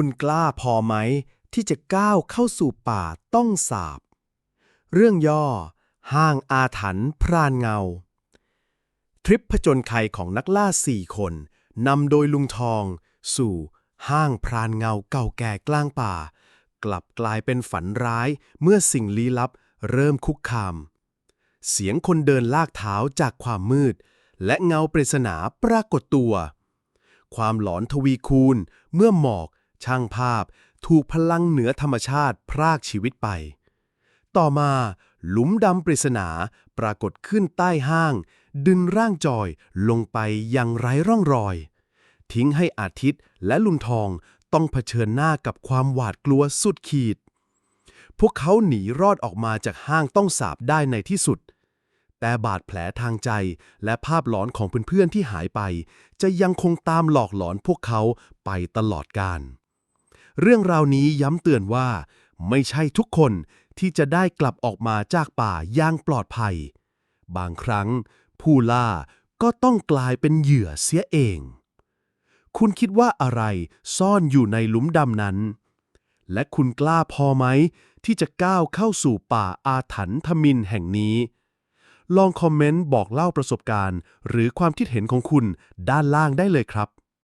คุณกล้าพอไหม ที่จะก้าวเข้าสู่ป่าต้องสาบ เรื่องย่อ ห้างอาถรรพ์พรานเงา ทริปผจญภัยของนักล่าสี่คนนำโดยลุงทอง สู่ ห้างพรานเงาเก่าแก่กลางป่า กลับกลายเป็นฝันร้ายเมื่อสิ่งลี้ลับเริ่มคุกคาม เสียงคนเดินลากเท้าจากความมืด และเงาปริศนาปรากฏตัว ความหลอนทวีคูณ เมื่อหมอก ช่างภาพถูกพลังเหนือธรรมชาติพรากชีวิตไป ต่อมาหลุมดำปริศนาปรากฏขึ้นใต้ห้าง ดึงร่างจอยลงไปอย่างไร้ร่องรอย ทิ้งให้อาทิตย์และลุงทองต้องเผชิญหน้ากับความหวาดกลัวสุดขีด พวกเขาหนีรอดออกมาจากห้างต้องสาบได้ในที่สุด แต่บาดแผลทางใจและภาพหลอนของเพื่อนๆที่หายไป จะยังคงตามหลอกหลอนพวกเขาไปตลอดกาล เรื่องราวนี้ย้ำเตือนว่า ไม่ใช่ทุกคนที่จะได้กลับออกมาจากป่าอย่างปลอดภัย บางครั้ง ผู้ล่าก็ต้องกลายเป็นเหยื่อเสียเอง คุณคิดว่าอะไรซ่อนอยู่ในหลุมดำนั้น และคุณกล้าพอไหม ที่จะก้าวเข้าสู่ป่าอาถรรพ์ทมินแห่งนี้ ลองคอมเมนต์บอกเล่าประสบการณ์ หรือความคิดเห็นของคุณด้านล่างได้เลยครับ